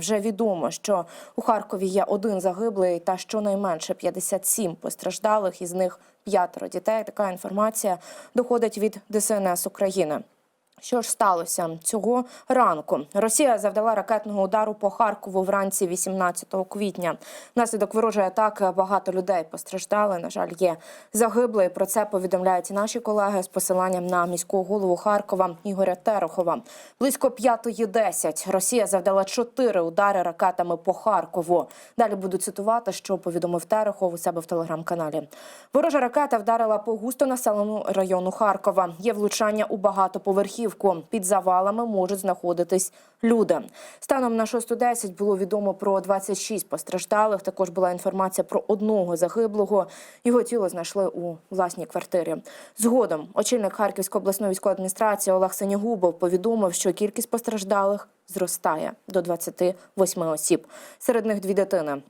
Вже відомо, що у Харкові є один загиблий та щонайменше 57 постраждалих, із них п'ятеро дітей. Така інформація доходить від ДСНС України. Що ж сталося цього ранку? Росія завдала ракетного удару по Харкову вранці 18 квітня. Внаслідок ворожої атаки багато людей постраждали. На жаль, є загиблий. Про це повідомляють наші колеги з посиланням на міського голову Харкова Ігоря Терехова. Близько 5.10 Росія завдала чотири удари ракетами по Харкову. Далі буду цитувати, що повідомив Терехов у себе в телеграм-каналі. Ворожа ракета вдарила по густонаселеному району Харкова. Є влучання у багатоповерхівку. Під завалами можуть знаходитись люди. Станом на 6.10 було відомо про 26 постраждалих. Також була інформація про одного загиблого. Його тіло знайшли у власній квартирі. Згодом очільник Харківської обласної військової адміністрації Олег Сенігубов повідомив, що кількість постраждалих зростає до 28 осіб. Серед них дві дитини.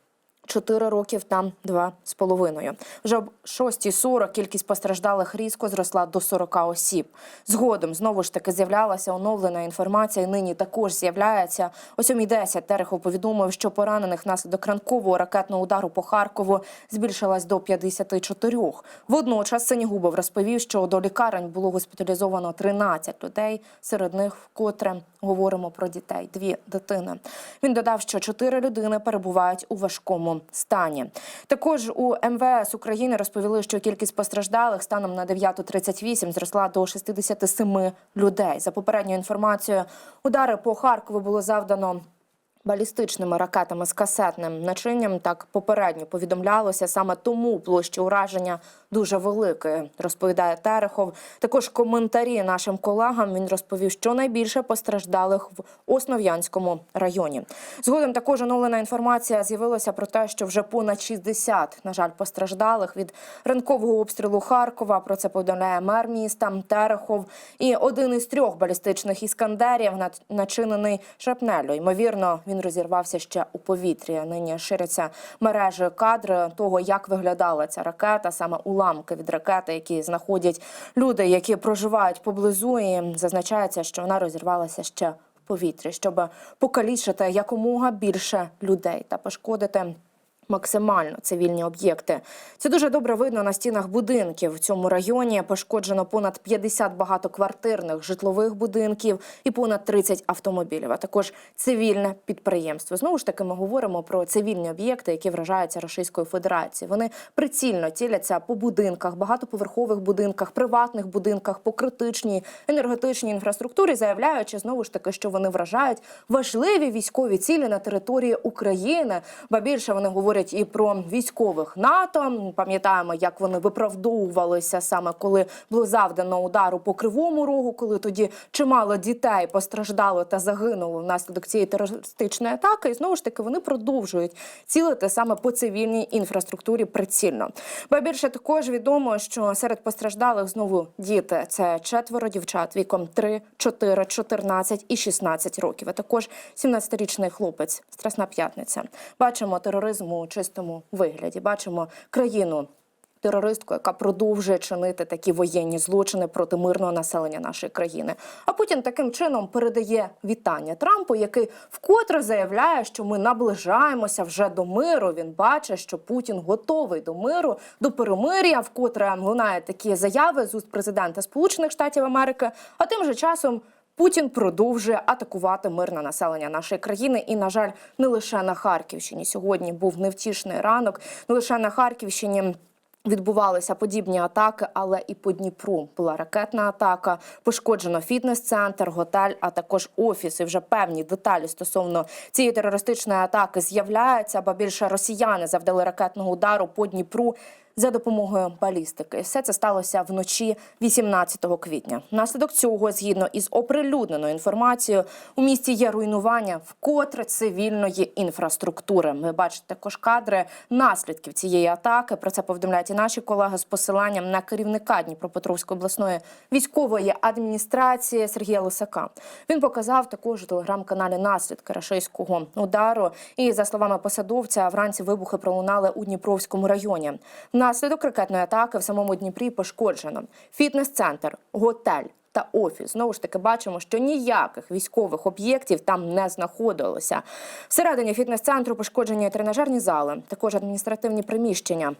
4 років там два з половиною. Вже об 6.40 кількість постраждалих різко зросла до 40 осіб. Згодом знову ж таки з'являлася оновлена інформація. і Нині також з'являється. О 7.10 Терехов повідомив, що поранених внаслідок ранкового ракетного удару по Харкову збільшилась до 54. Водночас Синігубов розповів, що до лікарень було госпіталізовано 13 людей. Серед них вкотре говоримо про дітей. Дві дитини. Він додав, що чотири людини перебувають у важкому стані. Також у МВС України розповіли, що кількість постраждалих станом на 9.38 зросла до 67 людей. За попередньою інформацією, удари по Харкову було завдано. Балістичними ракетами з касетним начинням так попередньо повідомлялося саме тому площа ураження дуже великої, розповідає Терехов. Також коментарі нашим колегам він розповів, що найбільше постраждалих в Основ'янському районі. Згодом також оновлена інформація з'явилася про те, що вже понад 60, на жаль, постраждалих від ранкового обстрілу Харкова. Про це повідомляє мер міста Терехов. І один із трьох балістичних іскандерів начинений шрапнелю. Ймовірно, він розірвався ще у повітрі. Нині ширяться мережі кадри того, як виглядала ця ракета, саме уламки від ракети, які знаходять люди, які проживають поблизу. І зазначається, що вона розірвалася ще повітрі, щоб покалічити якомога більше людей та пошкодити. Максимально цивільні об'єкти. Це дуже добре видно на стінах будинків. В цьому районі пошкоджено понад 50 багатоквартирних житлових будинків і понад 30 автомобілів, а також цивільне підприємство. Знову ж таки, ми говоримо про цивільні об'єкти, які вражаються Російською Федерацією. Вони прицільно ціляться по будинках, багатоповерхових будинках, приватних будинках, по критичній енергетичній інфраструктурі, заявляючи знову ж таки, що вони вражають важливі військові цілі на території України. Ба більше вони говорять і про військових НАТО. Пам'ятаємо, як вони виправдовувалися саме коли було завдано удару по кривому рогу, коли тоді чимало дітей постраждало та загинуло внаслідок цієї терористичної атаки. І знову ж таки вони продовжують цілити саме по цивільній інфраструктурі прицільно. Ба більше також відомо, що серед постраждалих знову діти це четверо дівчат віком 3, 4, 14 і 16 років. А також 17-річний хлопець. Страсна п'ятниця. Бачимо тероризм у чистому вигляді. Бачимо країну. Терористку, яка продовжує чинити такі воєнні злочини проти мирного населення нашої країни. А Путін таким чином передає вітання Трампу, який вкотре заявляє, що ми наближаємося вже до миру. Він бачить, що Путін готовий до миру, до перемир'я. Вкотре лунає такі заяви з уст президента Сполучених Штатів Америки. А тим же часом. Путін продовжує атакувати мирне населення нашої країни, і на жаль, не лише на Харківщині. Сьогодні був невтішний ранок. Не лише на Харківщині. Відбувалися подібні атаки, але і по Дніпру була ракетна атака. Пошкоджено фітнес-центр, готель, а також офіс. І вже певні деталі стосовно цієї терористичної атаки з'являються. Ба більше росіяни завдали ракетного удару по Дніпру за допомогою балістики. Все це сталося вночі 18 квітня. Внаслідок цього, згідно із оприлюдненою інформацією, у місті є руйнування вкотре цивільної інфраструктури. Ви бачите також кадри наслідків цієї атаки. Про це повідомляють і наші колеги з посиланням на керівника Дніпропетровської обласної військової адміністрації Сергія Лисака. Він показав також у телеграм-каналі наслідки рашистського удару. І за словами посадовця, вранці вибухи пролунали у Дніпровському районі. Внаслідок ракетної атаки в самому Дніпрі пошкоджено фітнес-центр, готель. та офіс. Знову ж таки, бачимо, що ніяких військових об'єктів там не знаходилося. Всередині фітнес-центру пошкоджені тренажерні зали, також адміністративні приміщення.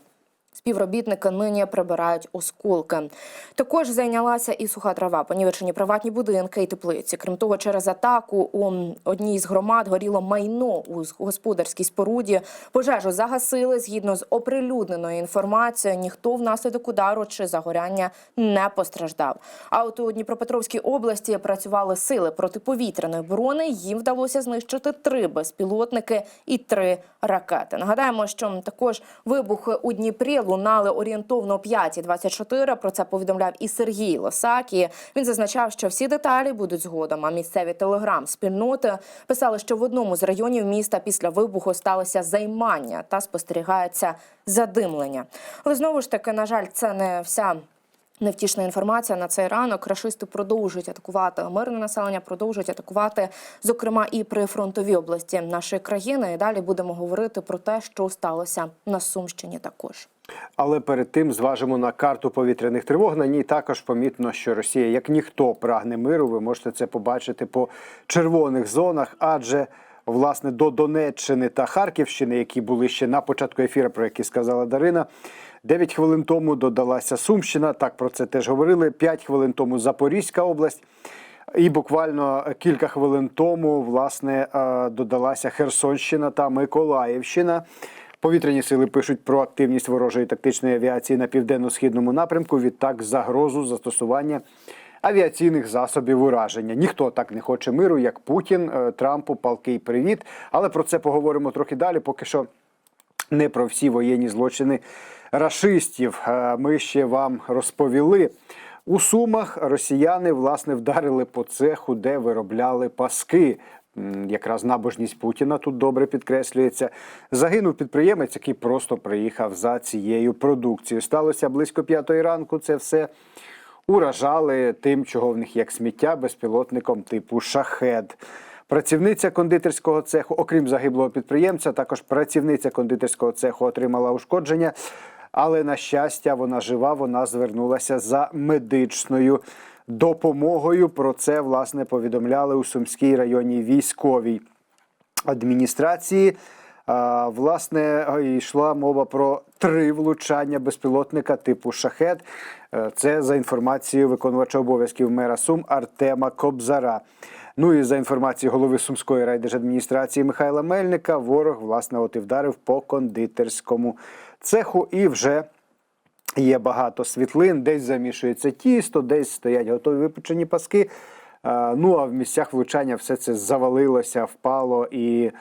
Співробітники нині прибирають осколки. Також зайнялася і суха трава, понівечені приватні будинки і теплиці. Крім того, через атаку у одній з громад горіло майно у господарській споруді. Пожежу загасили згідно з оприлюдненою інформацією. Ніхто внаслідок удару чи загоряння не постраждав. А от у Дніпропетровській області працювали сили протиповітряної оборони. Їм вдалося знищити три безпілотники і три ракети. Нагадаємо, що також вибухи у Дніпрі лунали орієнтовно о 5.24. Про це повідомляв і Сергій Лосакі. Він зазначав, що всі деталі будуть згодом. А місцеві телеграм-спільноти писали, що в одному з районів міста після вибуху сталося займання та спостерігається задимлення. Але знову ж таки, на жаль, це не вся. Невтішна інформація на цей ранок. Рашисти продовжують атакувати мирне населення, продовжують атакувати, зокрема, і при фронтовій області нашої країни. І далі будемо говорити про те, що сталося на Сумщині. Також Але перед тим зважимо на карту повітряних тривог. На ній також помітно, що Росія, як ніхто, прагне миру. Ви можете це побачити по червоних зонах, адже власне до Донеччини та Харківщини, які були ще на початку ефіру, про які сказала Дарина. 9 хвилин тому додалася Сумщина. Так про це теж говорили. 5 хвилин тому Запорізька область. І буквально кілька хвилин тому власне е, додалася Херсонщина та Миколаївщина. Повітряні сили пишуть про активність ворожої тактичної авіації на південно-східному напрямку. Відтак загрозу застосування авіаційних засобів ураження. Ніхто так не хоче миру, як Путін, Е, Трампу, палкий привіт. Але про це поговоримо трохи далі. Поки що не про всі воєнні злочини рашистів. Е, Ми ще вам розповіли. У Сумах росіяни власне вдарили по цеху, де виробляли паски. Якраз набожність Путіна тут добре підкреслюється. Загинув підприємець, який просто приїхав за цією продукцією. Сталося близько п'ятої ранку. Це все уражали тим, чого в них як сміття безпілотником типу шахед. Працівниця кондитерського цеху, окрім загиблого підприємця, також працівниця кондитерського цеху отримала ушкодження. Але на щастя, вона жива. Вона звернулася за медичною допомогою. Про це власне повідомляли у Сумській районній військовій адміністрації. Власне, йшла мова про три влучання безпілотника типу шахет. Е, Це за інформацією виконувача обов'язків мера Сум Артема Кобзара. Ну і за інформацією голови Сумської райдержадміністрації Михайла Мельника, ворог власне от і вдарив по кондитерському цеху і вже Є багато світлин, десь замішується тісто, десь стоять готові випечені паски. Е, Ну а в місцях влучання все це завалилося, впало. І е,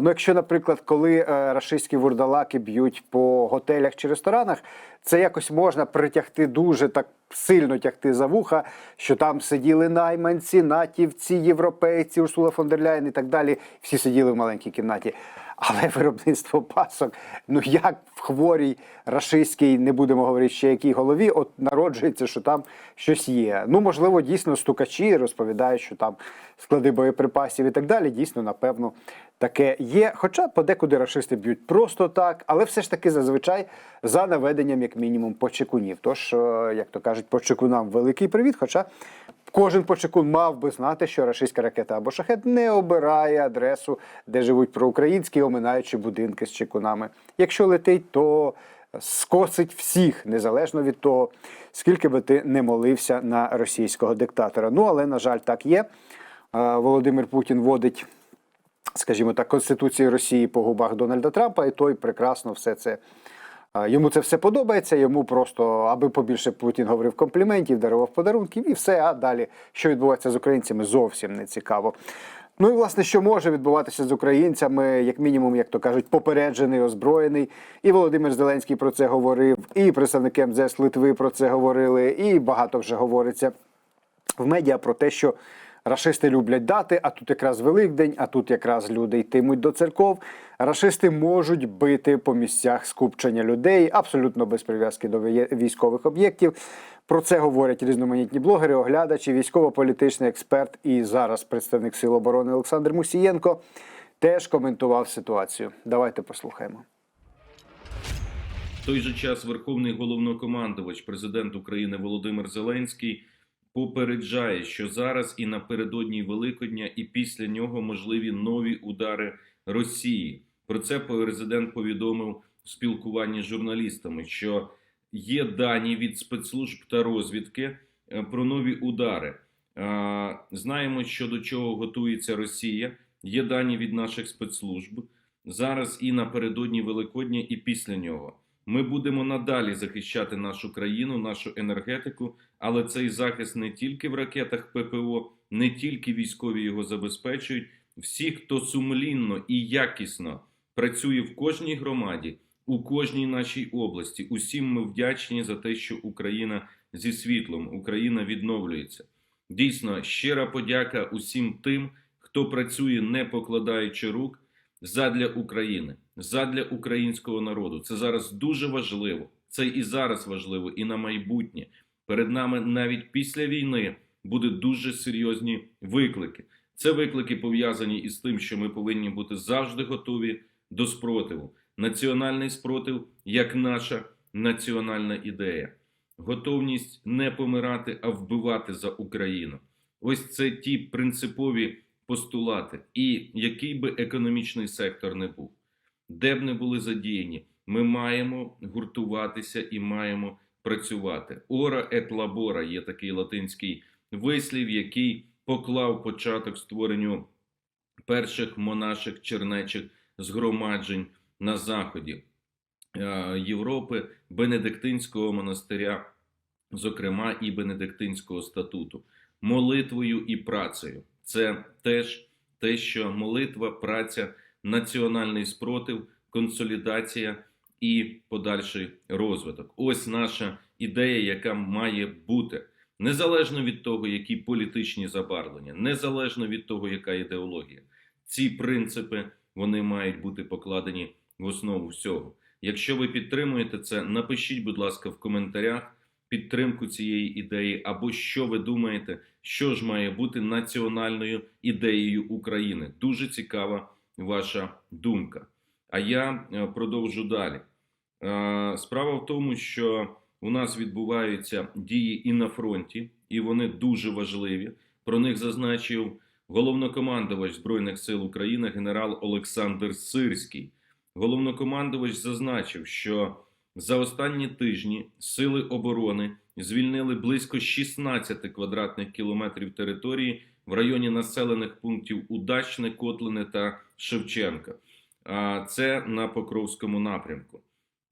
ну, якщо, наприклад, коли е, рашистські вурдалаки б'ють по готелях чи ресторанах, це якось можна притягти дуже так сильно тягти за вуха, що там сиділи найманці, натівці, європейці, Урсула фон дер Ляєн і так далі. Всі сиділи в маленькій кімнаті. Але виробництво пасок, ну як в хворій рашистській, не будемо говорити ще якій голові, от народжується, що там щось є. Ну, можливо, дійсно стукачі розповідають, що там склади боєприпасів і так далі. Дійсно, напевно, таке є. Хоча подекуди рашисти б'ють просто так, але все ж таки зазвичай за наведенням, як мінімум, почекунів. Тож, е, як то кажуть, почекунам великий привіт. Хоча Кожен почекун мав би знати, що рашистська ракета або шахет не обирає адресу, де живуть проукраїнські, оминаючи будинки з чекунами. Якщо летить, то скосить всіх, незалежно від того, скільки би ти не молився на російського диктатора. Ну але на жаль, так є. Володимир Путін водить, скажімо так, Конституції Росії по губах Дональда Трампа, і той прекрасно все це. Йому це все подобається, йому просто, аби побільше Путін говорив компліментів, дарував подарунків і все. А далі, що відбувається з українцями, зовсім не цікаво. Ну і власне, що може відбуватися з українцями, як мінімум, як то кажуть, попереджений, озброєний. І Володимир Зеленський про це говорив, і представники МЗС Литви про це говорили, і багато вже говориться в медіа про те, що рашисти люблять дати, а тут якраз Великдень, а тут якраз люди йтимуть до церков. Рашисти можуть бити по місцях скупчення людей абсолютно без прив'язки до військових об'єктів. Про це говорять різноманітні блогери, оглядачі, військово-політичний експерт і зараз представник Сил оборони Олександр Мусієнко теж коментував ситуацію. Давайте послухаємо. В той же час Верховний головнокомандувач, президент України Володимир Зеленський попереджає, що зараз і напередодні Великодня, і після нього можливі нові удари Росії. Про це президент повідомив в спілкуванні з журналістами, що є дані від спецслужб та розвідки е, про нові удари. Знаємо, що до чого готується Росія. Є дані від наших спецслужб зараз і напередодні Великодня, і після нього. Ми будемо надалі захищати нашу країну, нашу енергетику, але цей захист не тільки в ракетах ППО, не тільки військові його забезпечують. Всі, хто сумлінно і якісно працює в кожній громаді, у кожній нашій області, усім ми вдячні за те, що Україна зі світлом, Україна відновлюється. Дійсно, щира подяка усім тим, хто працює, не покладаючи рук задля України, задля українського народу. Це зараз дуже важливо. Це і зараз важливо, і на майбутнє. Перед нами навіть після війни будуть дуже серйозні виклики. Це виклики пов'язані із тим, що ми повинні бути завжди готові до спротиву. Національний спротив як наша національна ідея, готовність не помирати, а вбивати за Україну. Ось це ті принципові постулати. І який би економічний сектор не був, де б не були задіяні, ми маємо гуртуватися і маємо працювати. Ора et labora є такий латинський вислів, який поклав початок створенню перших монаших чернечих згромаджень на заході е, Європи, Бенедиктинського монастиря, зокрема і Бенедиктинського статуту, молитвою і працею. Це теж те, що молитва, праця, національний спротив, консолідація і подальший розвиток. Ось наша ідея, яка має бути незалежно від того, які політичні забарвлення, незалежно від того, яка ідеологія. Ці принципи вони мають бути покладені в основу всього. Якщо ви підтримуєте це, напишіть, будь ласка, в коментарях підтримку цієї ідеї, або що ви думаєте, що ж має бути національною ідеєю України. Дуже цікава ваша думка. А я е, продовжу далі. Е, Справа в тому, що у нас відбуваються дії і на фронті, і вони дуже важливі. Про них зазначив головнокомандувач Збройних сил України генерал Олександр Сирський. Головнокомандувач зазначив, що за останні тижні сили оборони звільнили близько 16 квадратних кілометрів території в районі населених пунктів Удачне, Котлине та Шевченка. А це на Покровському напрямку.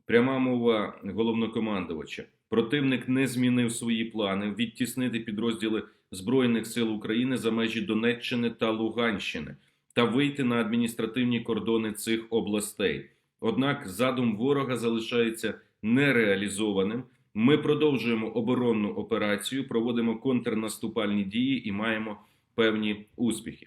Пряма мова головнокомандувача. Противник не змінив свої плани відтіснити підрозділи Збройних сил України за межі Донеччини та Луганщини та вийти на адміністративні кордони цих областей. Однак задум ворога залишається нереалізованим. Ми продовжуємо оборонну операцію, проводимо контрнаступальні дії і маємо певні успіхи.